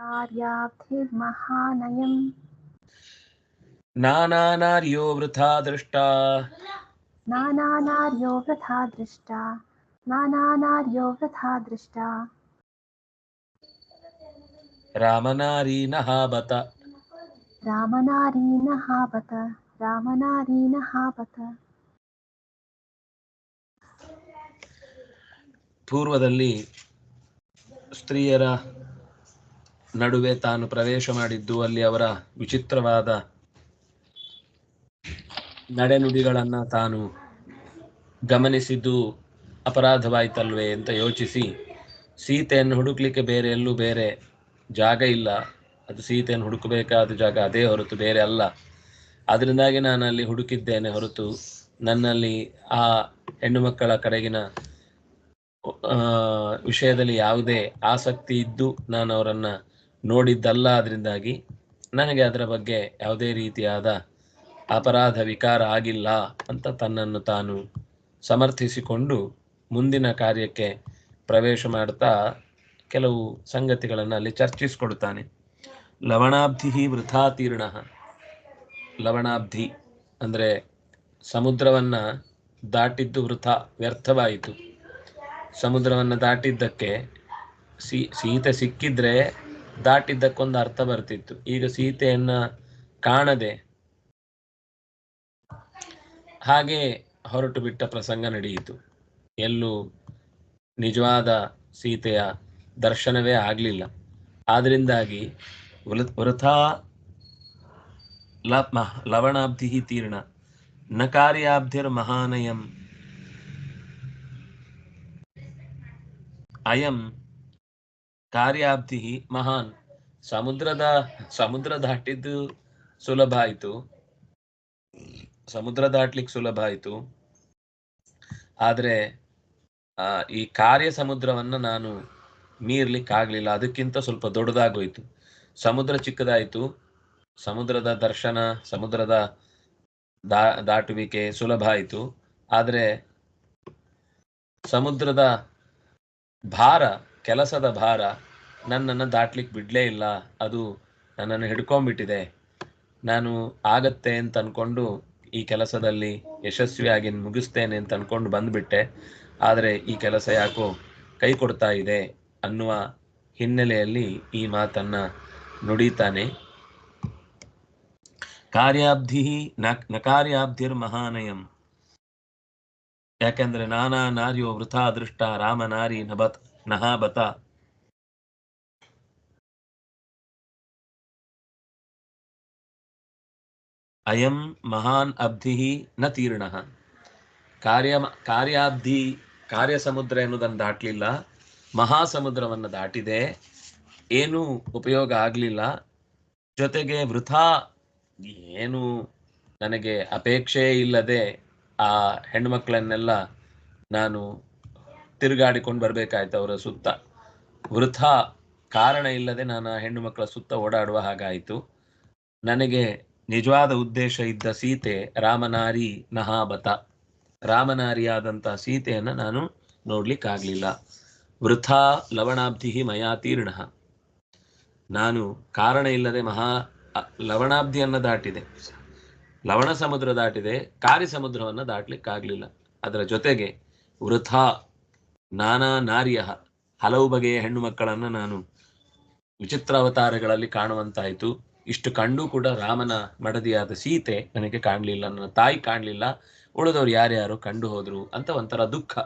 कार्याब्धिर्महानयम् नानानार्यो वृथा दृष्टा नानानार्यो वृथा दृष्टा नानानार्यो वृथा दृष्टा रामनारी नहाबत रामनारी न हावत रामनारी न हावत ಪೂರ್ವದಲ್ಲಿ ಸ್ತ್ರೀಯರ ನಡುವೆ ತಾನು ಪ್ರವೇಶ ಮಾಡಿದ್ದು ಅಲ್ಲಿ ಅವರ ವಿಚಿತ್ರವಾದ ನಡೆನುಡಿಗಳನ್ನ ತಾನು ಗಮನಿಸಿದ್ದು ಅಪರಾಧವಾಯ್ತಲ್ವೇ ಅಂತ ಯೋಚಿಸಿ ಸೀತೆಯನ್ನು ಹುಡುಕ್ಲಿಕ್ಕೆ ಬೇರೆ ಎಲ್ಲೂ ಬೇರೆ ಜಾಗ ಇಲ್ಲ. ಅದು ಸೀತೆಯನ್ನು ಹುಡುಕಬೇಕಾದ ಜಾಗ ಅದೇ ಹೊರತು ಬೇರೆ ಅಲ್ಲ. ಅದರಿಂದಾಗಿ ನಾನು ಅಲ್ಲಿ ಹುಡುಕಿದ್ದೇನೆ ಹೊರತು ನನ್ನಲ್ಲಿ ಆ ಹೆಣ್ಣು ಮಕ್ಕಳ ಕಡೆಗಿನ ವಿಷಯದಲ್ಲಿ ಯಾವುದೇ ಆಸಕ್ತಿ ಇದ್ದು ನಾನು ಅವರನ್ನ ನೋಡಿದ್ದಲ್ಲ ಅದರಿಂದಾಗಿ ನನಗೆ ಅದರ ಬಗ್ಗೆ ಯಾವುದೇ ರೀತಿಯಾದ ಅಪರಾಧ ವಿಕಾರ ಆಗಿಲ್ಲ ಅಂತ ತನ್ನನ್ನು ತಾನು ಸಮರ್ಥಿಸಿಕೊಂಡು ಮುಂದಿನ ಕಾರ್ಯಕ್ಕೆ ಪ್ರವೇಶ ಮಾಡ್ತಾ ಕೆಲವು ಸಂಗತಿಗಳನ್ನು ಅಲ್ಲಿ ಚರ್ಚಿಸಿಕೊಡುತ್ತಾನೆ. ಲವಣಾಬ್ಧಿ ವೃಥಾತೀರ್ಣ. ಲವಣಾಬ್ಧಿ ಅಂದರೆ ಸಮುದ್ರವನ್ನು ದಾಟಿದ್ದು ವೃಥ, ವ್ಯರ್ಥವಾಯಿತು. ಸಮುದ್ರವನ್ನು ದಾಟಿದ್ದಕ್ಕೆ ಸೀ, ಸೀತೆ ಸಿಕ್ಕಿದ್ರೆ ದಾಟಿದ್ದಕ್ಕೊಂದು ಅರ್ಥ ಬರ್ತಿತ್ತು. ಈಗ ಸೀತೆಯನ್ನ ಕಾಣದೆ ಹಾಗೆ ಹೊರಟು ಬಿಟ್ಟ ಪ್ರಸಂಗ ನಡೆಯಿತು. ಎಲ್ಲೂ ನಿಜವಾದ ಸೀತೆಯ ದರ್ಶನವೇ ಆಗಲಿಲ್ಲ. ಆದ್ರಿಂದಾಗಿ ವೃಥ ಲವಣಾಬ್ಧಿ ತೀರ್ಣ. ನ ಮಹಾನಯಂ. ಅಯಂ. ಕಾರ್ಯಾಬ್ಧಿ ಮಹಾನ್. ಸಮುದ್ರದ ಸಮುದ್ರ ದಾಟಿದ್ದು ಸುಲಭ ಆಯ್ತು. ಸಮುದ್ರ ದಾಟ್ಲಿಕ್ಕೆ ಸುಲಭ ಆಯ್ತು. ಆದ್ರೆ ಆ, ಈ ಕಾರ್ಯ ಸಮುದ್ರವನ್ನ ನಾನು ಮೀರ್ಲಿಕ್ಕೆ ಆಗ್ಲಿಲ್ಲ. ಅದಕ್ಕಿಂತ ಸ್ವಲ್ಪ ದೊಡ್ಡದಾಗೋಯ್ತು. ಸಮುದ್ರ ಚಿಕ್ಕದಾಯ್ತು. ಸಮುದ್ರದ ದರ್ಶನ ಸಮುದ್ರದ ದಾ ದಾಟುವಿಕೆ ಸುಲಭ ಆಯಿತು. ಆದರೆ ಸಮುದ್ರದ ಭಾರ ಕೆಲಸದ ಭಾರ ನನ್ನನ್ನು ದಾಟ್ಲಿಕ್ಕೆ ಬಿಡಲೇ ಇಲ್ಲ. ಅದು ನನ್ನನ್ನು ಹಿಡ್ಕೊಂಬಿಟ್ಟಿದೆ ನಾನು ಆಗತ್ತೆ ಅಂತ ಅನ್ಕೊಂಡು ಈ ಕೆಲಸದಲ್ಲಿ ಯಶಸ್ವಿಯಾಗಿ ಮುಗಿಸ್ತೇನೆ ಅಂತ ಅನ್ಕೊಂಡು ಬಂದ್ಬಿಟ್ಟೆ. ಆದರೆ ಈ ಕೆಲಸ ಯಾಕೋ ಕೈ ಕೊಡ್ತಾ ಇದೆ ಅನ್ನುವ ಹಿನ್ನೆಲೆಯಲ್ಲಿ ಈ ಮಾತನ್ನ ನುಡಿತಾನೆ. ಕಾರ್ಯಾಬ್ಧಿ ನ ಕಾರ್ಯಾಬ್ಧಿರ್ ಮಹಾನಯಂ. ಯಾಕೆಂದ್ರೆ ನಾನಾ ನಾರಿಯೋ ವೃಥಾ ದೃಷ್ಟ ರಾಮ ನಾರಿ ನಭತ್ ನಹಾಬತ. ಅಯಂ ಮಹಾನ್ ಅಬ್ಧಿ ನ ತೀರ್ಣ ಕಾರ್ಯ ಕಾರ್ಯಾಬ್ಧಿ ಕಾರ್ಯ ಸಮುದ್ರ ಎನ್ನುವುದನ್ನು ದಾಟಲಿಲ್ಲ, ಮಹಾಸಮುದ್ರವನ್ನು ದಾಟಿದೆ, ಏನೂ ಉಪಯೋಗ ಆಗಲಿಲ್ಲ, ಜೊತೆಗೆ ವೃಥಾ ಏನು ನನಗೆ ಅಪೇಕ್ಷೆ ಇಲ್ಲದೆ ಆ ಹೆಣ್ಮಕ್ಳನ್ನೆಲ್ಲ ನಾನು ತಿರುಗಾಡಿಕೊಂಡು ಬರಬೇಕಾಯ್ತು ಅವರ ಸುತ್ತ. ವೃಥಾ ಕಾರಣ ಇಲ್ಲದೆ ನಾನು ಆ ಹೆಣ್ಣು ಮಕ್ಕಳ ಸುತ್ತ ಓಡಾಡುವ ಹಾಗಾಯಿತು. ನನಗೆ ನಿಜವಾದ ಉದ್ದೇಶ ಇದ್ದ ಸೀತೆ ರಾಮನಾರಿ ನಹಾಬತ. ರಾಮನಾರಿಯಾದಂತಹ ಸೀತೆಯನ್ನು ನಾನು ನೋಡ್ಲಿಕ್ಕಾಗ್ಲಿಲ್ಲ. ವೃಥಾ ಲವಣಾಬ್ಧಿ ಮಯಾ ತೀರ್ಣ. ನಾನು ಕಾರಣ ಇಲ್ಲದೆ ಮಹಾ ಲವಣಾಬ್ಧಿಯನ್ನು ದಾಟಿದೆ. ಲವಣ ಸಮುದ್ರ ದಾಟಿದೆ, ಕಾರಿ ಸಮುದ್ರವನ್ನು ದಾಟ್ಲಿಕ್ಕಾಗ್ಲಿಲ್ಲ. ಅದರ ಜೊತೆಗೆ ವೃಥಾ ನಾನಾ ನಾರಿಯ. ಹಲವು ಬಗೆಯ ಹೆಣ್ಣು ಮಕ್ಕಳನ್ನ ನಾನು ವಿಚಿತ್ರ ಅವತಾರಗಳಲ್ಲಿ ಕಾಣುವಂತಾಯಿತು. ಇಷ್ಟು ಕಂಡು ಕೂಡ ರಾಮನ ಮಡದಿಯಾದ ಸೀತೆ ನನಗೆ ಕಾಣಲಿಲ್ಲ, ನನ್ನ ತಾಯಿ ಕಾಣಲಿಲ್ಲ, ಉಳಿದವರು ಯಾರ್ಯಾರು ಕಂಡು ಹೋದ್ರು ಅಂತ ಒಂಥರ ದುಃಖ.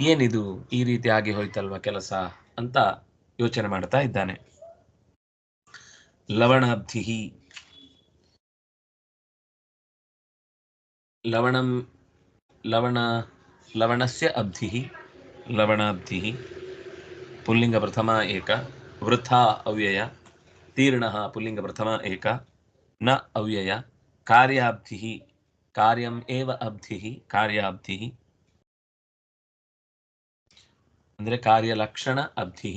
ಏನಿದು ಈ ರೀತಿ ಆಗಿ ಹೋಯ್ತಲ್ವ ಕೆಲಸ ಅಂತ ಯೋಚನೆ ಮಾಡ್ತಾ ಇದ್ದಾನೆ. ಲವಣಾಬ್ಧಿಹಿ. ಲವಣಂ, ಲವಣ, ಲವಣಸ್ಯ ಅಬ್ಧಿ ಲವಣಾಬ್ಧಿ ಪುಲ್ಲಿಂಗ ಪ್ರಥಮ ಏಕ, ವೃಥಾ ಅವ್ಯಯ. ತೀರ್ಣ ಪುಲ್ಲಿಂಗ ಪ್ರಥಮ ಏಕ ನ ಅವ್ಯಯ ಕಾರ್ಯಾಬ್ಧಿ ಕಾರ್ಯಂ ಏವ ಅಬ್ಧಿ ಕಾರ್ಯಾಬ್ಧಿ ಅಂದ್ರೆ ಕಾರ್ಯಲಕ್ಷಣ ಅಬ್ಧಿ।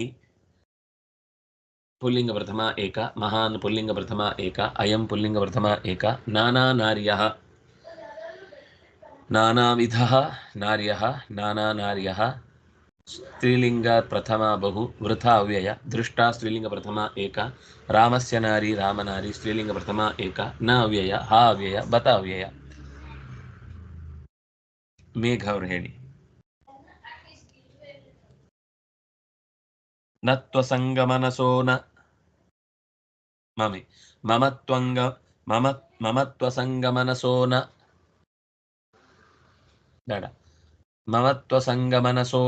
ಪುಲ್ಲಿಂಗ ಪ್ರಥಮ ಏಕ। ಮಹಾನ್ ಪುಲ್ಲಿಂಗ ಪ್ರಥಮ ಏಕ। ಅಯಂ ಪುಲ್ಲಿಂಗ ಪ್ರಥಮ ಏಕ। ನಾನಾ ನಾರ್ಯಃ ನಾನಾವಿಧಃ ನಾರ್ಯಃ ನಾನಾ ನಾರ್ಯಃ ಸ್ತ್ರೀಲಿಂಗ ಪ್ರಥಮ ಬಹು ವೃಥಾ ಅವ್ಯಯ ದೃಷ್ಟ ಸ್ತ್ರೀಲಿಂಗ ಪ್ರಥಮ ಏಕ ರಾಮಸ್ಯ ನಾರಿ ರಾಮನಾರಿ ಸ್ತ್ರೀಲಿಂಗ ಪ್ರಥಮ ಏಕ ನ ಅವ್ಯಯ ಹಾ ಅವ್ಯಯ ಬತ ಅವ್ಯಯ ಮೇಘ ಅವ್ರು ಹೇಳಿ ನತ್ವಸಂಗಮನಸೋ ನ ಮಮಿ ಮಮತ್ವಂಗ ಮಮ ಮಮತ್ವಸಂಗಮನಸೋ ನ ಬೇಡ ಮಮತ್ವಸಂಗಮನಸೋ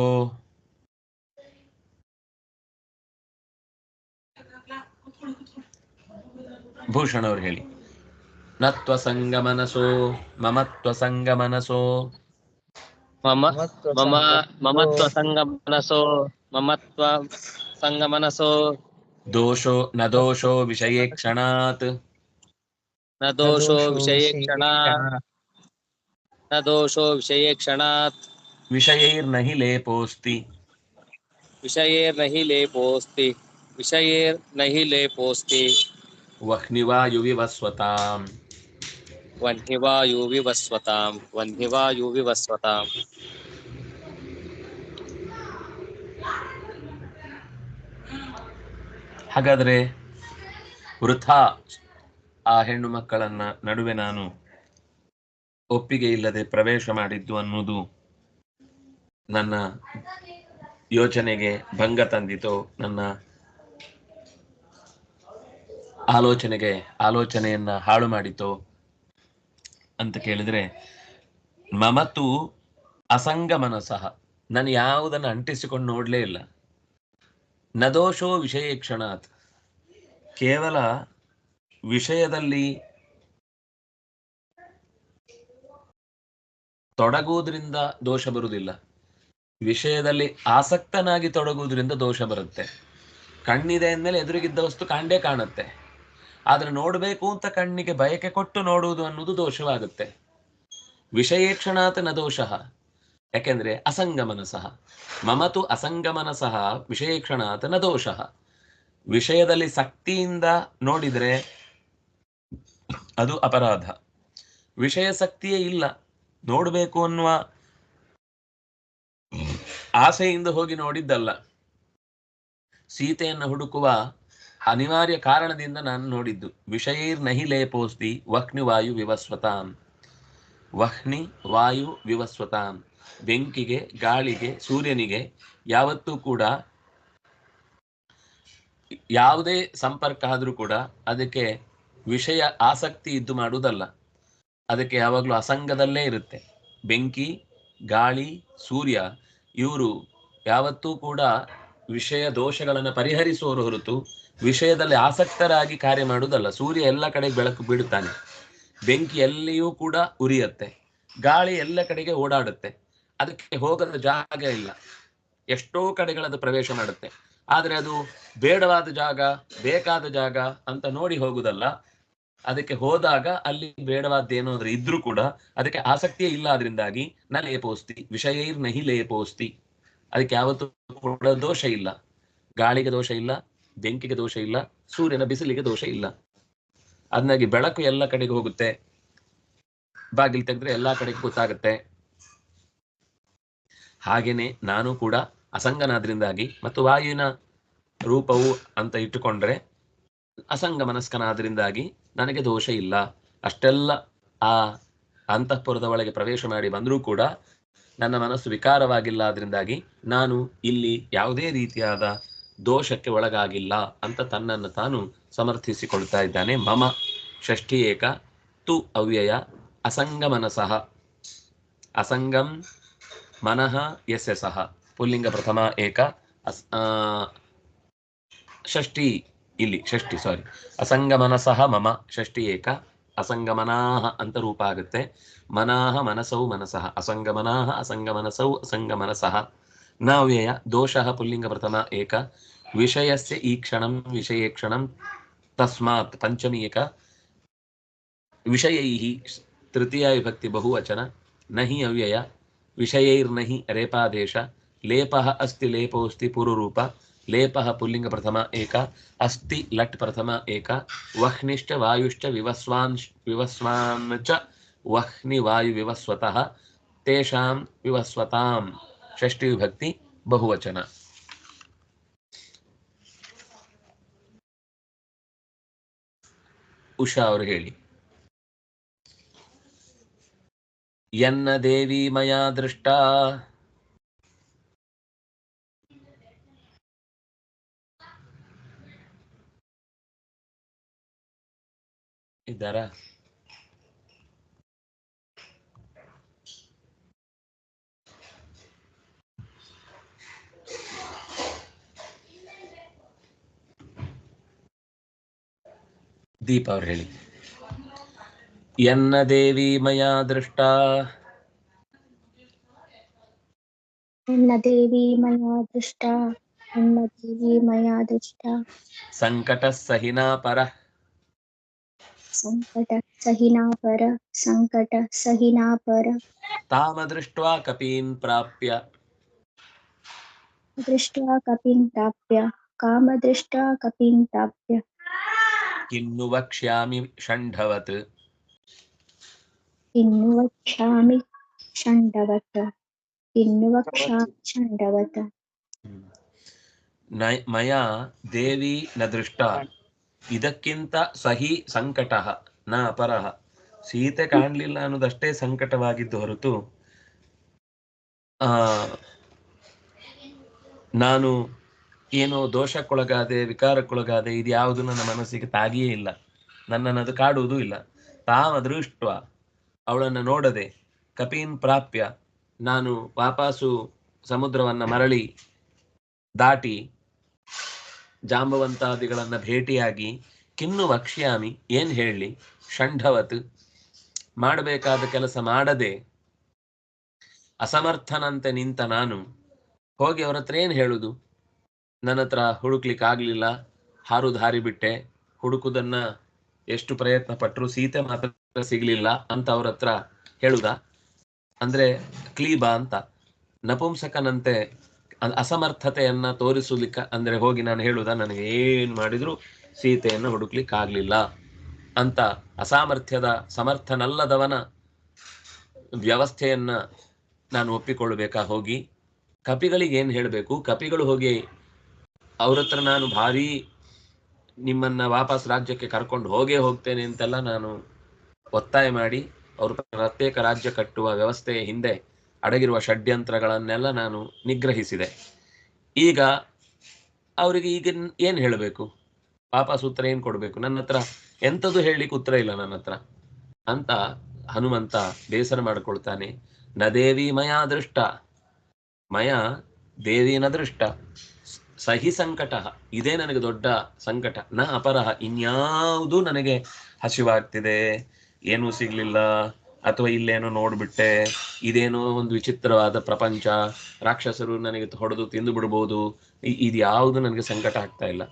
ಭೂಷಣ್ ಅವ್ರು ಹೇಳಿ. ನತ್ವಸಂಗಮನಸೋ ಮಮತ್ವಸಂಗಮನಸೋ ಮಮ ಮಮ ಮಮತ್ವ ಸಂಗಮನಸೋ ಮಮತ್ವ ಸಂಗಮನಸೋ ದೋಷೋ ನ ದೋಷೋ ವಿಷಯೇ ಕ್ಷಣಾತ್. ನ ದೋಷೋ ವಿಷಯೇ ಕ್ಷಣ ನ ದೋಷೋ ವಿಷಯೇ ಕ್ಷಣಾತ್. ವಿಷಯೈರ್ನಹಿ ಲೇಪೋಸ್ತಿ. ವಿಷಯೇರ್ನಹಿ ಲೇಪೋಸ್ತಿ. ವಿಷಯೇರ್ನಹಿ ಲೇಪೋಸ್ತಿ. ವಹ್ನಿವಾಯುವಿವಸ್ವತಾಂ ವನ್ಹಿವಾಯು ವಿವಸ್ವತಾಂ ವಹ್ನಿವಾಯುವಿವಸ್ವತಾಂ ವಹ್ನಿವಾಯುವಿವಸ್ವತಾಂ ಹಾಗಾದರೆ ವೃಥಾ ಆ ಹೆಣ್ಣು ಮಕ್ಕಳನ್ನ ನಡುವೆ ನಾನು ಒಪ್ಪಿಗೆ ಇಲ್ಲದೆ ಪ್ರವೇಶ ಮಾಡಿದ್ದು ಅನ್ನೋದು ನನ್ನ ಯೋಚನೆಗೆ ಭಂಗ ತಂದಿತೋ. ನನ್ನ ಆಲೋಚನೆಗೆ, ಆಲೋಚನೆಯನ್ನ ಹಾಳು ಮಾಡಿತು ಅಂತ ಕೇಳಿದ್ರೆ, ಮಮತು ಅಸಂಗ ಮನಸಃ ನಾನು ಯಾವುದನ್ನು ಅಂಟಿಸಿಕೊಂಡು ನೋಡಲೇ ಇಲ್ಲ. ನದೋಷೋ ವಿಷಯ ಕ್ಷಣಾತ್ ಕೇವಲ ವಿಷಯದಲ್ಲಿ ತೊಡಗುವುದರಿಂದ ದೋಷ ಬರುವುದಿಲ್ಲ. ವಿಷಯದಲ್ಲಿ ಆಸಕ್ತನಾಗಿ ತೊಡಗುವುದರಿಂದ ದೋಷ ಬರುತ್ತೆ. ಕಣ್ಣಿದೆ ಅಂದಮೇಲೆ ಎದುರಿಗಿದ್ದ ವಸ್ತು ಕಾಣೇ ಕಾಣುತ್ತೆ. ಆದ್ರೆ ನೋಡಬೇಕು ಅಂತ ಕಣ್ಣಿಗೆ ಬಯಕೆ ಕೊಟ್ಟು ನೋಡುವುದು ಅನ್ನೋದು ದೋಷವಾಗುತ್ತೆ. ವಿಷಯೇಕ್ಷಣಾತ್ನ ದೋಷಃ. ಯಾಕೆಂದ್ರೆ ಅಸಂಗಮನಸಃ. ಮಮತು ಅಸಂಗಮನಸಃ ವಿಷಯೇಕ್ಷಣಾತ್ನ ದೋಷಃ. ವಿಷಯದಲ್ಲಿ ಸಕ್ತಿಯಿಂದ ನೋಡಿದರೆ ಅದು ಅಪರಾಧ. ವಿಷಯ ಸಕ್ತಿಯೇ ಇಲ್ಲ. ನೋಡಬೇಕು ಅನ್ನುವ ಆಸೆಯಿಂದ ಹೋಗಿ ನೋಡಿದ್ದಲ್ಲ. ಸೀತೆಯನ್ನು ಹುಡುಕುವ ಅನಿವಾರ್ಯ ಕಾರಣದಿಂದ ನಾನು ನೋಡಿದ್ದು. ವಿಷಯೈರ್ ನಹಿ ಲೇಪೋಸ್ತಿ ವಹ್ನಿ ವಾಯು ವಿವಸ್ವತಾಂ. ವಹ್ನಿ ವಾಯು ವಿವಸ್ವತಾಂ. ಬೆಂಕಿಗೆ, ಗಾಳಿಗೆ, ಸೂರ್ಯನಿಗೆ ಯಾವತ್ತೂ ಕೂಡ ಯಾವುದೇ ಸಂಪರ್ಕ ಆದರೂ ಕೂಡ ಅದಕ್ಕೆ ವಿಷಯ ಆಸಕ್ತಿ ಇದ್ದು ಮಾಡುವುದಲ್ಲ. ಅದಕ್ಕೆ ಯಾವಾಗಲೂ ಅಸಂಗದಲ್ಲೇ ಇರುತ್ತೆ. ಬೆಂಕಿ, ಗಾಳಿ, ಸೂರ್ಯ ಇವರು ಯಾವತ್ತೂ ಕೂಡ ವಿಷಯ ದೋಷಗಳನ್ನು ಪರಿಹರಿಸುವವರು ಹೊರತು ವಿಷಯದಲ್ಲಿ ಆಸಕ್ತರಾಗಿ ಕಾರ್ಯ ಮಾಡುವುದಲ್ಲ. ಸೂರ್ಯ ಎಲ್ಲ ಕಡೆ ಬೆಳಕು ಬಿಡುತ್ತಾನೆ ಬೆಂಕಿ ಎಲ್ಲಿಯೂ ಕೂಡ ಉರಿಯತ್ತೆ. ಗಾಳಿ ಎಲ್ಲ ಕಡೆಗೆ ಓಡಾಡುತ್ತೆ. ಅದಕ್ಕೆ ಹೋಗದ ಜಾಗ ಇಲ್ಲ. ಎಷ್ಟೋ ಕಡೆಗಳದು ಪ್ರವೇಶ ಮಾಡುತ್ತೆ. ಆದರೆ ಅದು ಬೇಡವಾದ ಜಾಗ, ಬೇಕಾದ ಜಾಗ ಅಂತ ನೋಡಿ ಹೋಗುದಲ್ಲ. ಅದಕ್ಕೆ ಹೋದಾಗ ಅಲ್ಲಿ ಬೇಡವಾದ್ದೇನಾದ್ರೂ ಇದ್ರೂ ಕೂಡ ಅದಕ್ಕೆ ಆಸಕ್ತಿಯೇ ಇಲ್ಲ ಅದರಿಂದಾಗಿ ನ ಲೇಪೋಸ್ತಿ ವಿಷಯೈರ್ ನಹಿ ಲೇಪೋಸ್ತಿ ಅದಕ್ಕೆ ಯಾವತ್ತೂ ಕೂಡ ದೋಷ ಇಲ್ಲ. ಗಾಳಿಗೆ ದೋಷ ಇಲ್ಲ. ಬೆಂಕಿಗೆ ದೋಷ ಇಲ್ಲ, ಸೂರ್ಯನ ಬಿಸಿಲಿಗೆ ದೋಷ ಇಲ್ಲ. ಅದನ್ನಾಗಿ ಬೆಳಕು ಎಲ್ಲ ಕಡೆಗೆ ಹೋಗುತ್ತೆ. ಬಾಗಿಲು ತೆಗೆದ್ರೆ ಎಲ್ಲಾ ಕಡೆಗೆ ಗೊತ್ತಾಗುತ್ತೆ. ಹಾಗೇನೆ ನಾನು ಕೂಡ ಅಸಂಗನಾದ್ರಿಂದಾಗಿ ಮತ್ತು ವಾಯುವಿನ ರೂಪವು ಅಂತ ಇಟ್ಟುಕೊಂಡ್ರೆ ಅಸಂಗ ಮನಸ್ಕನಾದ್ರಿಂದಾಗಿ ನನಗೆ ದೋಷ ಇಲ್ಲ. ಅಷ್ಟೆಲ್ಲ ಆ ಅಂತಃಪುರದ ಒಳಗೆ ಪ್ರವೇಶ ಮಾಡಿ ಬಂದರೂ ಕೂಡ ನನ್ನ ಮನಸ್ಸು ವಿಕಾರವಾಗಿಲ್ಲ ಅದರಿಂದಾಗಿ ನಾನು ಇಲ್ಲಿ ಯಾವುದೇ ರೀತಿಯಾದ ದೋಷಕ್ಕೆ ಒಳಗಾಗಿಲ್ಲ ಅಂತ ತನ್ನನ್ನು ತಾನು ಸಮರ್ಥಿಸಿಕೊಳ್ತಾ ಇದ್ದಾನೆ. ಮಮ ಷಷ್ಠಿ ಏಕ ತು ಅವ್ಯಯ ಅಸಂಗಮನಸಃ. ಅಸಂಗಂ ಮನಃ ಯಸ್ಯ ಸಹ ಪುಲ್ಲಿಂಗ ಪ್ರಥಮ ಏಕ ಅಸ್ ಷಷ್ಠಿ ಇಲ್ಲಿ, ಷಷ್ಠಿ ಸಾರಿ ಅಸಂಗಮನಸಃ ಮಮ ಷಷ್ಠಿ ಏಕ ಅಸಂಗಮನಾಹ ಅಂತ ರೂಪ ಆಗುತ್ತೆ. ಮನಃ ಮನಸೌ ಮನಸಃ. ಅಸಂಗಮನಾಹ ಅಸಂಗಮನಸೌ ಅಸಂಗಮನಸಃ. ನಾವ್ಯಯ ದೋಷಃ ಪುಲ್ಲಿಂಗ ಪ್ರಥಮ ಏಕ ವಿಷಯಸ್ಯ ಈ ಕ್ಷಣಂ ವಿಷಯೇ ಕ್ಷಣಂ ತಸ್ಮಾತ್ ಪಂಚಮಿ ಏಕ ವಿಷಯೈಃ ತೃತೀಯ ವಿಭಕ್ತಿ ಬಹುವಚನ ನಹಿ ಅವ್ಯಯ ವಿಷಯೈರ್ನಹಿ ರೇಪಾದೇಶ ಲೇಪಃ ಅಸ್ತಿ ಲೇಪೋಸ್ತಿ ಪುರುರೂಪ ಲೇಪಃ ಪುಲ್ಲಿಂಗ ಪ್ರಥಮ ಏಕ ಅಸ್ತಿ ಲಟ್ ಪ್ರಥಮ ಏಕ ವಹ್ನಿಶ್ಚ ವಾಯುಶ್ಚ ವಿವಸ್ವಾನ್ ವಿವಸ್ವಾನ್ ಚ ವಹ್ನಿ ಷಷ್ಠಿ ವಿಭಕ್ತಿ ಬಹುವಚನ. ಉಷಾ ಅವರು ಹೇಳಿ. ಎನ್ನ ದೇವಿ ಮಯಾ ದೃಷ್ಟ. ಇದ್ದಾರಾ? ದೀಪ ಅವ್ರು ಹೇಳಿ ಎನ್ನ ದೇವಿ ಮಯಾ ದೃಷ್ಟ? ಎನ್ನ ದೇವಿ ಮಯಾ ದೃಷ್ಟ? ಎನ್ನ ದೇವಿ ಮಯಾ ದೃಷ್ಟ? ಸಂಕಟ ಸಹಿನಾ ಪರ. ಸಂಕಟ ಸಹಿನಾ ಪರ ಸಂಕಟ ಸಹಿನಾ ಪರ. ತಾಮ ದೃಷ್ಟ್ವಾ ಕಪೀನ್ ಪ್ರಾಪ್ಯ. ದೃಷ್ಟ್ವಾ ಕಪಿಂ ಪ್ರಾಪ್ಯ ಕಾಮ ದೃಷ್ಟ ಕಪಿಂ ಪ್ರಾಪ್ಯ. ಕಿನ್ನು ವಕ್ಷ್ಯಾಮಿ ಷಂಢವತ್ ಇನ್ನು ವಕ್ಷ್ಯಾಮಿ ಷಂಡವತ ಇನ್ನು ವಕ್ಷ್ಯಾಮಿ ಷಂಡವತ ಮಯ ಮಯಾ ದೇವಿ ನ ದೃಷ್ಟ ಇದಕ್ಕಿಂತ ಸಹಿ ಸಂಕಟ ನ ಅಪರಃ ಸೀತೆ ಕಾಣಲಿಲ್ಲ ಅನ್ನೋದಷ್ಟೇ ಸಂಕಟವಾಗಿದ್ದು ಹೊರತು ಆ ನಾನು ಏನೋ ದೋಷಕ್ಕೊಳಗಾದೆ, ವಿಕಾರಕ್ಕೊಳಗಾದೆ, ಇದು ಯಾವುದು ನನ್ನ ಮನಸ್ಸಿಗೆ ತಾಗಿಯೇ ಇಲ್ಲ. ನನ್ನನ್ನು ಅದು ಕಾಡುವುದೂ ಇಲ್ಲ. ತಾಮ ದೃಷ್ಟ ಅವಳನ್ನು ನೋಡದೆ ಕಪೀನ್ ಪ್ರಾಪ್ಯ. ನಾನು ವಾಪಾಸು ಸಮುದ್ರವನ್ನ ಮರಳಿ ದಾಟಿ ಜಾಂಬವಂತಾದಿಗಳನ್ನ ಭೇಟಿಯಾಗಿ, ಕಿನ್ನು ವಕ್ಷ್ಯಾಮಿ, ಏನ್ ಹೇಳಿ ಷಂಢವತ್. ಮಾಡಬೇಕಾದ ಕೆಲಸ ಮಾಡದೆ ಅಸಮರ್ಥನಂತೆ ನಿಂತ ನಾನು. ಹೋಗಿ ಅವ್ರ ಹತ್ರ ಏನ್ ಹೇಳುದು? ನನ್ನ ಹತ್ರ ಹುಡುಕ್ಲಿಕ್ಕೆ ಆಗ್ಲಿಲ್ಲ ಹಾರುದು ಹಾರಿ ಬಿಟ್ಟೆ. ಹುಡುಕುದನ್ನ ಎಷ್ಟು ಪ್ರಯತ್ನ ಪಟ್ಟರು ಸೀತೆ ಮಾತ್ರ ಸಿಗ್ಲಿಲ್ಲ. ಅಂತ ಅವ್ರ ಹತ್ರ ಹೇಳುದ? ಅಂದ್ರೆ ಕ್ಲೀಬಾ ಅಂತ. ನಪುಂಸಕನಂತೆ ಅಸಮರ್ಥತೆಯನ್ನ ತೋರಿಸಲಿಕ್ಕೆ, ಅಂದ್ರೆ ಹೋಗಿ ನಾನು ಹೇಳುದ? ನನಗೆ ಏನ್ ಮಾಡಿದ್ರು ಸೀತೆಯನ್ನು ಹುಡುಕ್ಲಿಕ್ಕೆ ಆಗ್ಲಿಲ್ಲ ಅಂತ ಅಸಾಮರ್ಥ್ಯದ ಸಮರ್ಥನಲ್ಲದವನ ವ್ಯವಸ್ಥೆಯನ್ನ ನಾನು ಒಪ್ಪಿಕೊಳ್ಬೇಕಾ ಹೋಗಿ? ಕಪಿಗಳಿಗೆ ಏನ್ ಹೇಳಬೇಕು? ಕಪಿಗಳು ಹೋಗಿ ಅವ್ರ ಹತ್ರ ನಾನು ಭಾರಿ ನಿಮ್ಮನ್ನ ವಾಪಸ್ ರಾಜ್ಯಕ್ಕೆ ಕರ್ಕೊಂಡು ಹೋಗೇ ಹೋಗ್ತೇನೆ ಅಂತೆಲ್ಲ ನಾನು ಒತ್ತಾಯ ಮಾಡಿ ಅವರು ಪ್ರತ್ಯೇಕ ರಾಜ್ಯ ಕಟ್ಟುವ ವ್ಯವಸ್ಥೆಯ ಹಿಂದೆ ಅಡಗಿರುವ ಷಡ್ಯಂತ್ರಗಳನ್ನೆಲ್ಲ ನಾನು ನಿಗ್ರಹಿಸಿದೆ. ಈಗ ಅವರಿಗೆ ಈಗ ಏನ್ ಹೇಳಬೇಕು? ವಾಪಸ್ ಉತ್ತರ ಏನ್ ಕೊಡಬೇಕು? ನನ್ನ ಹತ್ರ ಎಂಥದ್ದು ಹೇಳಲಿಕ್ಕೆ ಉತ್ತರ ಇಲ್ಲ ನನ್ನ ಹತ್ರ. ಅಂತ ಹನುಮಂತ ಬೇಸರ ಮಾಡಿಕೊಳ್ತಾನೆ. ನ ದೇವಿ ಮಯಾ ದೃಷ್ಟ. ಮಯ ದೇವಿನ ದೃಷ್ಟ. ಸಹಿ ಸಂಕಟ, ಇದೇ ನನಗೆ ದೊಡ್ಡ ಸಂಕಟ. ನ ಅಪರಹ, ಇನ್ಯಾವುದೂ ನನಗೆ ಹಸಿವಾಗ್ತಿದೆ. ಏನೂ ಸಿಗ್ಲಿಲ್ಲ, ಅಥವಾ ಇಲ್ಲೇನೋ ನೋಡ್ಬಿಟ್ಟೆ. ಇದೇನೋ ಒಂದು ವಿಚಿತ್ರವಾದ ಪ್ರಪಂಚ. ರಾಕ್ಷಸರು ನನಗೆ ಹೊಡೆದು ತಿಂದು ಬಿಡ್ಬೋದು. ಇದು ಯಾವುದು ನನಗೆ ಸಂಕಟ ಆಗ್ತಾ ಇಲ್ಲ.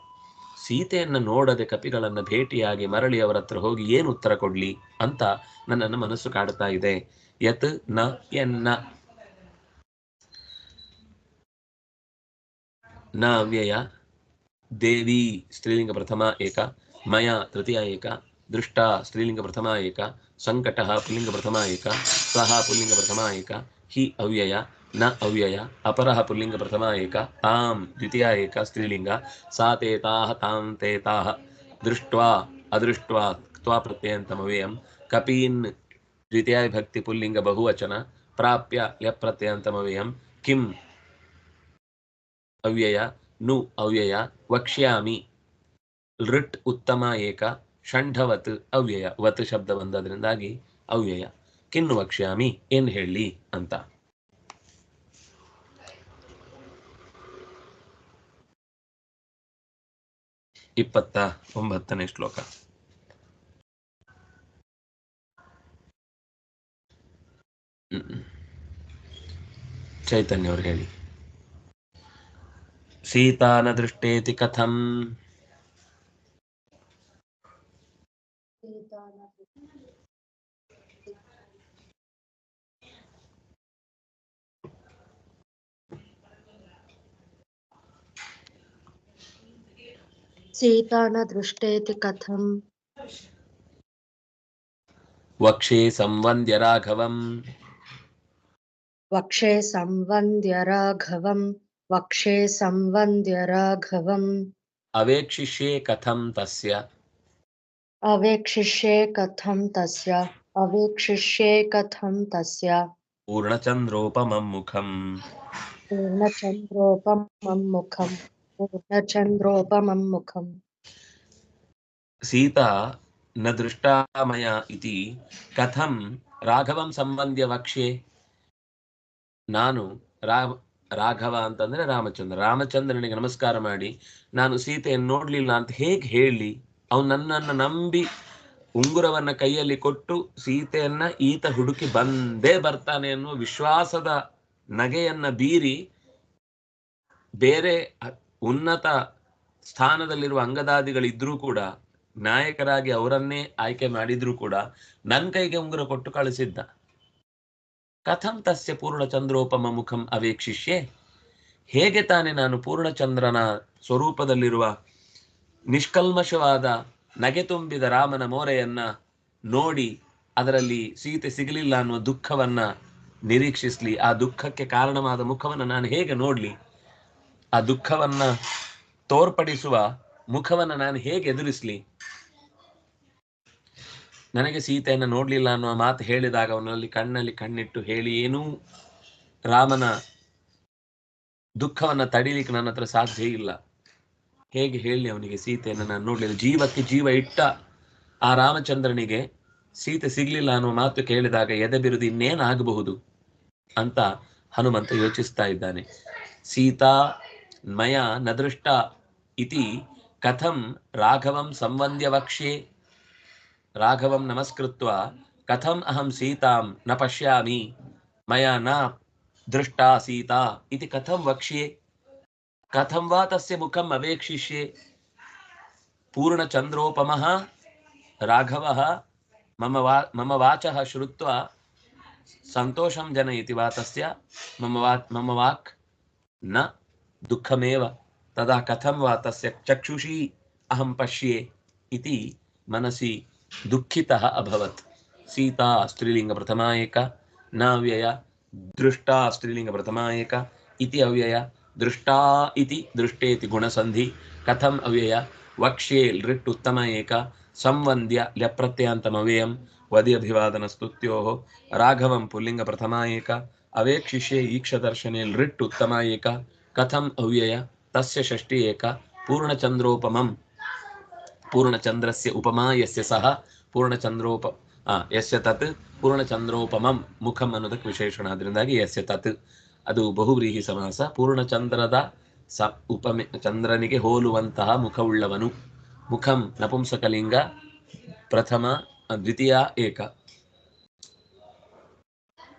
ಸೀತೆಯನ್ನ ನೋಡದೆ ಕಪಿಗಳನ್ನ ಭೇಟಿಯಾಗಿ ಮರಳಿ ಅವರ ಹತ್ರ ಹೋಗಿ ಏನು ಉತ್ತರ ಕೊಡ್ಲಿ ಅಂತ ನನ್ನನ್ನು ಮನಸ್ಸು ಕಾಡ್ತಾ ಇದೆ. ಯತ್ನ, ಎನ್ನ. ನ ಅವ್ಯಯ ದೇವಿ ಸ್ತ್ರೀಲಿಂಗ ಪ್ರಥಮ ಏಕ ಮಯ ತೃತೀಯ ಏಕ ದೃಷ್ಟ ಸ್ತ್ರೀಲಿಂಗ ಪ್ರಥಮ ಏಕ ಸಂಕಟ ಪುಲ್ಲಿಂಗ ಪ್ರಥಮ ಏಕ ಸಹ ಪುಲ್ಲಿಂಗ ಪ್ರಥಮ ಏಕ ಹಿ ಅವ್ಯಯ ನ ಅವ್ಯಯ ಅಪರಃ ಪುಲ್ಲಿಂಗ ಪ್ರಥಮ ಏಕ ತಾಂ ದ್ವಿತೀಯ ಏಕ ಸ್ತ್ರೀಲಿಂಗ ಸಾ ತೇ ತಾಹ ತಾಂ ತೇ ತಾಹ ದೃಷ್ಟ್ವಾ ಅದೃಷ್ಟ್ವಾ ಕ್ತ್ವಾ ಪ್ರತ್ಯಯಂತಮವ್ಯಯಂ ಕಪೀನ್ ದ್ವಿತೀಯ ವಿಭಕ್ತಿ ಪುಲ್ಲಿಂಗ ಬಹುವಚನ ಪ್ರಾಪ್ಯ ಯ ಪ್ರತ್ಯಯಂತಮವ್ಯಯಂ ಕಿಂ ಅವ್ಯಯ, ನು ಅವ್ಯಯ, ವಕ್ಷ್ಯಾಮಿ ಲೃಟ್ ಉತ್ತಮ ಏಕ, ಷಂಢವತ್ ಅವ್ಯಯ, ವತ್ ಶಬ್ದ ಬಂದದ್ರಿಂದಾಗಿ ಅವ್ಯಯ. ಕಿನ್ನು ವಕ್ಷ್ಯಾಮಿ, ಏನ್ ಹೇಳಿ ಅಂತ. ಇಪ್ಪತ್ತ ಒಂಬತ್ತನೇ ಶ್ಲೋಕ. ಚೈತನ್ಯ ಅವ್ರು ಹೇಳಿ. సీతా దృష్టేతి కథం. సీతాన దృష్టేతి కథం. వక్షే సంవంద్య రాఘవం వక్షే సంవంద్య రాఘవం वक्षे संवन्द्य राघवम् ಅವೇಕ್ಷಿಷ್ಯೆ ಕಥಂ ತಸ್ಯ अवेक्षिष्ये कथं तस्य अवेक्षिष्ये कथं तस्य ಪೂರ್ಣಚಂದ್ರೋಪಮಂ ಮುಖಂ पूर्णचन्द्रोपमं मुखम् पूर्णचन्द्रोपमं मुखम् ಸೀತಾ ನ ದೃಷ್ಟಾ ಮಯ ಇತಿ ಕಥಂ ರಾಘವಂ ಸಂಬಂಧ್ಯ ವಕ್ಷ್ಯೆ ನಾನು ರಾ ರಾಘವ ಅಂತಂದ್ರೆ ರಾಮಚಂದ್ರ. ರಾಮಚಂದ್ರನಿಗೆ ನಮಸ್ಕಾರ ಮಾಡಿ, ನಾನು ಸೀತೆಯನ್ನು ನೋಡ್ಲಿಲ್ಲ ಅಂತ ಹೇಗೆ ಹೇಳಿ? ಅವನು ನನ್ನನ್ನು ನಂಬಿ ಉಂಗುರವನ್ನ ಕೈಯಲ್ಲಿ ಕೊಟ್ಟು ಸೀತೆಯನ್ನ ಈತ ಹುಡುಕಿ ಬಂದೇ ಬರ್ತಾನೆ ಅನ್ನುವ ವಿಶ್ವಾಸದ ನಗೆಯನ್ನ ಬೀರಿ ಬೇರೆ ಉನ್ನತ ಸ್ಥಾನದಲ್ಲಿರುವ ಅಂಗದಾದಿಗಳಿದ್ರೂ ಕೂಡ, ನಾಯಕರಾಗಿ ಅವರನ್ನೇ ಆಯ್ಕೆ ಮಾಡಿದ್ರೂ ಕೂಡ ನನ್ನ ಕೈಗೆ ಉಂಗುರ ಕೊಟ್ಟು ಕಳಿಸಿದ್ದ. ಕಥಂ ತಸ್ಯ ಪೂರ್ಣಚಂದ್ರೋಪಮ ಮುಖಂ ಅವೇಕ್ಷಿಷ್ಯೆ ಹೇಗೆ ತಾನೆ ನಾನು ಪೂರ್ಣಚಂದ್ರನ ಸ್ವರೂಪದಲ್ಲಿರುವ ನಿಷ್ಕಲ್ಮಶವಾದ ನಗೆ ತುಂಬಿದ ರಾಮನ ಮೋರೆಯನ್ನ ನೋಡಿ ಅದರಲ್ಲಿ ಸೀತೆ ಸಿಗಲಿಲ್ಲ ಅನ್ನುವ ದುಃಖವನ್ನ ನಿರೀಕ್ಷಿಸ್ಲಿ, ಆ ದುಃಖಕ್ಕೆ ಕಾರಣವಾದ ಮುಖವನ್ನು ನಾನು ಹೇಗೆ ನೋಡ್ಲಿ? ಆ ದುಃಖವನ್ನ ತೋರ್ಪಡಿಸುವ ಮುಖವನ್ನ ನಾನು ಹೇಗೆ ಎದುರಿಸ್ಲಿ? ನನಗೆ ಸೀತೆಯನ್ನು ನೋಡ್ಲಿಲ್ಲ ಅನ್ನುವ ಮಾತು ಹೇಳಿದಾಗ ಅವನಲ್ಲಿ ಕಣ್ಣಲ್ಲಿ ಕಣ್ಣಿಟ್ಟು ಹೇಳಿ, ಏನೂ ರಾಮನ ದುಃಖವನ್ನ ತಡಿಲಿಕ್ಕೆ ನನ್ನ ಹತ್ರ ಸಾಧ್ಯ ಇಲ್ಲ. ಹೇಗೆ ಹೇಳಿ ಅವನಿಗೆ ಸೀತೆಯನ್ನು ನಾನು ನೋಡ್ಲಿಲ್ಲ. ಜೀವಕ್ಕೆ ಜೀವ ಇಟ್ಟ ಆ ರಾಮಚಂದ್ರನಿಗೆ ಸೀತೆ ಸಿಗ್ಲಿಲ್ಲ ಅನ್ನುವ ಮಾತು ಕೇಳಿದಾಗ ಎದೆ ಬಿರುದು ಇನ್ನೇನಾಗಬಹುದು ಅಂತ ಹನುಮಂತ ಯೋಚಿಸ್ತಾ ಇದ್ದಾನೆ. ಸೀತಾ ಮಯ ನದೃಷ್ಟ ಇತಿ ಕಥಂ ರಾಘವಂ ಸಂವಂದ್ಯ ವಕ್ಷ್ಯೆ ರಾಘವಂ ನಮಸ್ಕೃತ್ವ ಕಥಂ ಅಹಂ ಸೀತಾಂ ನ ಪಶ್ಯಾಮಿ ಮಯ ನ ದೃಷ್ಟಾ ಸೀತಾ ಇತಿ ಕಥಂ ವಕ್ಷ್ಯೆ ಕಥಂ ವಾ ತಸ್ಯ ಮುಖಂ ಅವೇಕ್ಷಿಷ್ಯೆ ಪೂರ್ಣಚಂದ್ರೋಪಮಃ ರಾಘವಃ ಮಮ ವಾ ಮಮ ವಾಚಃ ಶ್ರುತ್ವಾ ಸಂತೋಷಂ ಜನಯತಿ ವಾ ತಸ್ಯ ಮಮ ವಾ ಮಮ ವಾಕ್ನ ದುಃಖಮೇವ ತದಾ ಕಥಂ ವಾ ತಸ್ಯ ಚಕ್ಷುಷಿ ಅಹಂ ಪಶ್ಯೆ ಇತಿ ಮನಸಿ ದುಃಖಿತಃ ಅಭವತ್. ಸೀತಾ, ಸ್ತ್ರೀಲಿಂಗ ಪ್ರಥಮಾಯಕ. ನ ಅವ್ಯಯ ದೃಷ್ಟಾ, ಸ್ತ್ರೀಲಿಂಗ ಪ್ರಥಮಾಯಕ. ಇತಿ ಅವ್ಯಯ, ದೃಷ್ಟಾ ಇತಿ ದೃಷ್ಟೇತಿ ಗುಣಸಂಧಿ. ಕಥಂ ಅವ್ಯಯ ವಕ್ಷ್ಯೆ ಲೃಟ್ ಉತ್ತಮ ಏಕ ಸಂವಂದ್ಯ ಲ್ಯಪ್ರತ್ಯಂತಮವ್ಯಯಂ ವದಿ ಅಭಿವಾದನ ಸ್ತುತ್ಯೋ ರಾಘವಂ ಪುಲ್ಲಿಂಗ ಪ್ರಥಮಾ ಏಕ ಅವೇಕ್ಷಿಷ್ಯೆ ಈಕ್ಷದರ್ಶನೆ ಲೃಟ್ ಉತ್ತಮ ಏಕ ಕಥಂ ಅವ್ಯಯ, ತಸ್ಯ ಷಷ್ಠಿ ಏಕ ಪೂರ್ಣಚಂದ್ರೋಪಮಂ. ಪೂರ್ಣಚಂದ್ರಸ್ಯ ಉಪಮಾ ಯಸ್ಯ ಸಹ ಪೂರ್ಣಚಂದ್ರೋಪ ಆ ಯಸ್ಯ ತತ್ ಪೂರ್ಣಚಂದ್ರೋಪಮಂ ಮುಖಂ ಅನ್ನೋದಕ್ಕೆ ವಿಶೇಷಣ ಅದರಿಂದಾಗಿ ಯಸ್ಯ ತತ್ ಅದು ಬಹುವ್ರೀಹಿ ಸಮಾಸ. ಪೂರ್ಣಚಂದ್ರದ ಸ ಉಪಮೆ ಚಂದ್ರನಿಗೆ ಹೋಲುವಂತಹ ಮುಖವುಳ್ಳವನು. ಮುಖಂ ನಪುಂಸಕಲಿಂಗ. ಪ್ರಥಮ, ದ್ವಿತೀಯ, ಏಕ.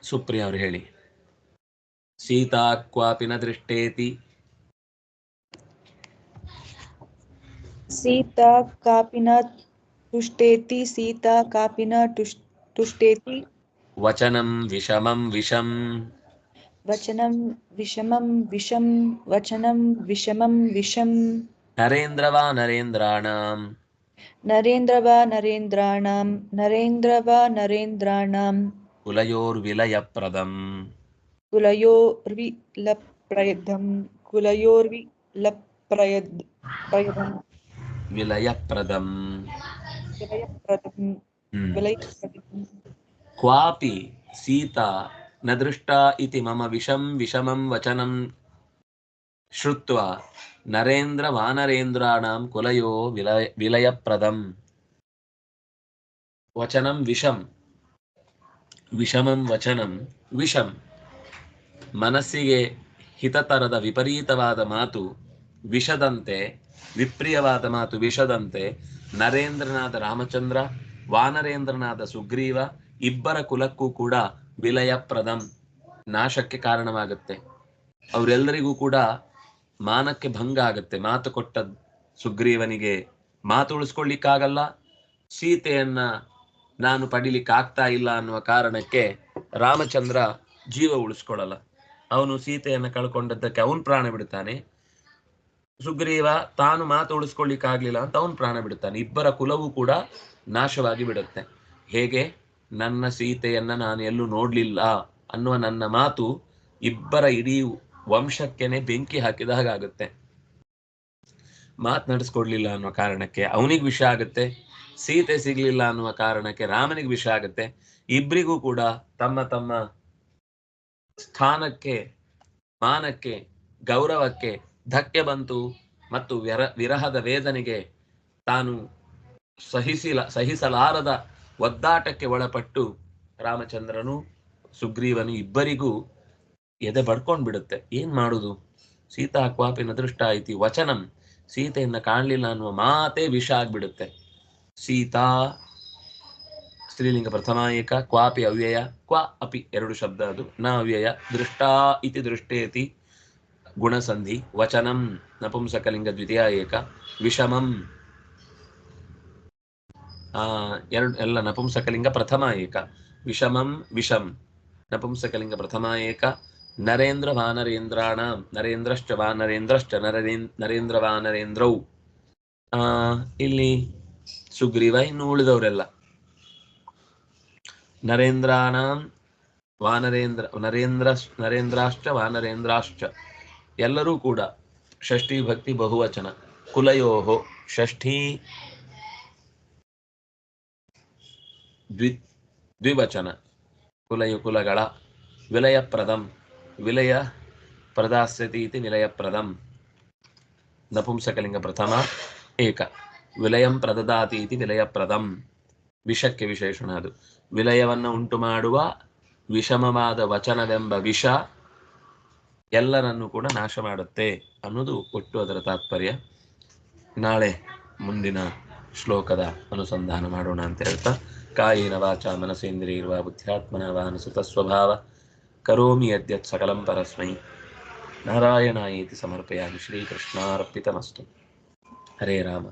ಸುಪ್ರಿಯ ಅವರು ಹೇಳಿ. ಸೀತಾ ಕ್ವಾಪಿನ ದೃಷ್ಟೇತಿ. సీత కాపిన తుష్టేతి సీత కాపిన తుష్టేతి. వచనం విషమం విషం. వచనం విషమం విషం వచనం విషమం విషం. నరేంద్ర వా నరేంద్రాణం. నరేంద్ర వా నరేంద్రాణం నరేంద్ర వా నరేంద్రాణం. కులయోర్విలయప్రదం కులయోర్విలప్రయదం కులయోర్విలప్రయద్ ప్రయదం. कुलयोर्विलप्रयदं कुलयोर्विलप्रयद् प्रयदं ವಿಲಯಪ್ರದಂ विलयप्रदं ಹ್ಮ್. विलयप्रदं ಕ್ವಾಪಿ ಸೀತಾ ನ ದೃಷ್ಟಾ ಇತಿ ಮಮ ವಿಷಂ ವಿಷಮಂ ವಚನಂ ಶ್ರುತ್ವಾ ನರೇಂದ್ರ ವಾನರೇಂದ್ರಾಣಾಂ ಕುಲಯೋ ವಿಲಯ ವಿಲಯಪ್ರದಂ ವಚನಂ ವಿಷಂ ವಿಷಮಂ ವಚನಂ ವಿಷಂ ಮನಸ್ಸಿಗೆ ಹಿತತರದ ವಿಪರೀತವಾದ ಮಾತು ವಿಷದಂತೆ ವಿಪ್ರಿಯವಾದ ಮಾತು ವಿಷದಂತೆ ನರೇಂದ್ರನಾದ ರಾಮಚಂದ್ರ, ವಾನರೇಂದ್ರನಾದ ಸುಗ್ರೀವ, ಇಬ್ಬರ ಕುಲಕ್ಕೂ ಕೂಡ ವಿಲಯಪ್ರದಂ ನಾಶಕ್ಕೆ ಕಾರಣವಾಗುತ್ತೆ. ಅವರೆಲ್ಲರಿಗೂ ಕೂಡ ಮಾನಕ್ಕೆ ಭಂಗ ಆಗುತ್ತೆ. ಮಾತು ಕೊಟ್ಟ ಸುಗ್ರೀವನಿಗೆ ಮಾತು ಉಳಿಸ್ಕೊಳ್ಳಿಕ್ಕಾಗಲ್ಲ. ಸೀತೆಯನ್ನ ನಾನು ಪಡಿಲಿಕ್ಕೆ ಆಗ್ತಾ ಇಲ್ಲ ಅನ್ನುವ ಕಾರಣಕ್ಕೆ ರಾಮಚಂದ್ರ ಜೀವ ಉಳಿಸ್ಕೊಳ್ಳಲ್ಲ. ಅವನು ಸೀತೆಯನ್ನ ಕಳ್ಕೊಂಡದ್ದಕ್ಕೆ ಅವನು ಪ್ರಾಣ ಬಿಡ್ತಾನೆ. ಸುಗ್ರೀವ ತಾನು ಮಾತು ಉಳಿಸ್ಕೊಳ್ಳಿಕ್ಕಾಗ್ಲಿಲ್ಲ ಅಂತ ಅವನು ಪ್ರಾಣ ಬಿಡುತ್ತಾನೆ. ಇಬ್ಬರ ಕುಲವೂ ಕೂಡ ನಾಶವಾಗಿ ಬಿಡುತ್ತೆ. ಹೇಗೆ? ನನ್ನ ಸೀತೆಯನ್ನ ನಾನು ಎಲ್ಲೂ ನೋಡ್ಲಿಲ್ಲ ಅನ್ನುವ ನನ್ನ ಮಾತು ಇಬ್ಬರ ಇಡೀ ವಂಶಕ್ಕೆನೆ ಬೆಂಕಿ ಹಾಕಿದ ಹಾಗಾಗುತ್ತೆ ಮಾತ್ ನಡೆಸ್ಕೊಡ್ಲಿಲ್ಲ ಅನ್ನುವ ಕಾರಣಕ್ಕೆ ಅವನಿಗೆ ವಿಷ ಆಗುತ್ತೆ, ಸೀತೆ ಸಿಗ್ಲಿಲ್ಲ ಅನ್ನುವ ಕಾರಣಕ್ಕೆ ರಾಮನಿಗೆ ವಿಷ ಆಗುತ್ತೆ. ಇಬ್ರಿಗೂ ಕೂಡ ತಮ್ಮ ತಮ್ಮ ಸ್ಥಾನಕ್ಕೆ, ಮಾನಕ್ಕೆ, ಗೌರವಕ್ಕೆ ಧಕ್ಕೆ ಬಂತು ಮತ್ತು ವ್ಯರ, ವಿರಹದ ವೇದನೆಗೆ ತಾನು ಸಹಿಸಿಲ, ಸಹಿಸಲಾರದ ಒದ್ದಾಟಕ್ಕೆ ಒಳಪಟ್ಟು ರಾಮಚಂದ್ರನು, ಸುಗ್ರೀವನು ಇಬ್ಬರಿಗೂ ಎದೆ ಬಡ್ಕೊಂಡ್ ಬಿಡುತ್ತೆ. ಏನ್ ಮಾಡುದು? ಸೀತಾ ಕ್ವಾಪಿನ ದೃಷ್ಟ ಐತಿ ವಚನಂ ಸೀತೆಯನ್ನ ಕಾಣಲಿಲ್ಲ ಅನ್ನುವ ಮಾತೇ ವಿಷ ಆಗ್ಬಿಡುತ್ತೆ. ಸೀತಾ, ಸ್ತ್ರೀಲಿಂಗ ಪ್ರಥಮ ಏಕ, ಕ್ವಾಪಿ ಅವ್ಯಯ, ಕ್ವಾ ಅಪಿ ಎರಡು ಶಬ್ದ ಅದು. ನ ಅವ್ಯಯ ದೃಷ್ಟಾ ಇತಿ ದೃಷ್ಟೇತಿ. ಗುಣಸಂಧಿ ವಚನಂ ನಪುಂಸಕಲಿಂಗ ದ್ವಿತೀಯ ಏಕ ವಿಷಮಂ. ಆ, ಎರಡು, ಎಲ್ಲ ನಪುಂಸಕಲಿಂಗ ಪ್ರಥಮ ಏಕ. ವಿಷಮಂ, ವಿಷಂ. ನಪುಂಸಕಲಿಂಗ ಪ್ರಥಮ ಏಕ. ನರೇಂದ್ರ ವಾನರೇಂದ್ರಾಣ. ನರೇಂದ್ರಶ್ಚ ವಾನರೇಂದ್ರಶ್ಚ ನರೇನ್ ನರೇಂದ್ರ ವಾನರೇಂದ್ರೌ. ಆ, ಇಲ್ಲಿ ಸುಗ್ರೀವ ಇನ್ನು ಉಳಿದವರೆಲ್ಲ. ನರೇಂದ್ರಾಣ, ವಾನರೇಂದ್ರ, ನರೇಂದ್ರ, ನರೇಂದ್ರಾಶ್ಚ, ವಾನರೇಂದ್ರಾಶ್ಚ. ಎಲ್ಲರೂ ಕೂಡ ಷಷ್ಠಿ ಭಕ್ತಿ ಬಹುವಚನ. ಕುಲಯೋಹೋ ಷಷ್ಠಿ ದ್ವಿ, ದ್ವಿವಚನ. ಕುಲಯು ಕುಲಗಳ ವಿಲಯಪ್ರದಂ, ವಿಲಯ ಪ್ರದಾಸ್ಯತಿ ಇತಿ ವಿಲಯಪ್ರದಂ ನಪುಂಸಕಲಿಂಗ ಪ್ರಥಮ ಏಕ. ವಿಲಯಂ ಪ್ರದದಾತಿ ಇತಿ ವಿಲಯಪ್ರದಂ ವಿಷಕ್ಕೆ ವಿಶೇಷಣ ಅದು. ವಿಲಯವನ್ನು ಉಂಟು ಮಾಡುವ ವಿಷಮವಾದ ವಚನವೆಂಬ ವಿಷ ಎಲ್ಲರನ್ನೂ ಕೂಡ ನಾಶ ಮಾಡುತ್ತೆ ಅನ್ನೋದು ಒಟ್ಟು ಅದರ ತಾತ್ಪರ್ಯ. ನಾಳೆ ಮುಂದಿನ ಶ್ಲೋಕದ ಅನುಸಂಧಾನ ಮಾಡೋಣ ಅಂತ ಹೇಳ್ತಾ, ಕಾಯಿನ ವಾಚ ಮನಸೇಂದ್ರಿಯರ್ವ ಬುದ್ಧ್ಯಾತ್ಮನ ವಾ ಅನುಸುತ ಸ್ವಭಾವ, ಕರೋಮಿ ಅದ್ಯತ್ ಸಕಲಂ ಪರಸ್ಮೈ. ನಾರಾಯಣಾಯೇತಿ ಸಮರ್ಪಯಾಮಿ ಶ್ರೀಕೃಷ್ಣಾರ್ಪಿತಮಸ್ತು. ಹರೇ ರಾಮ.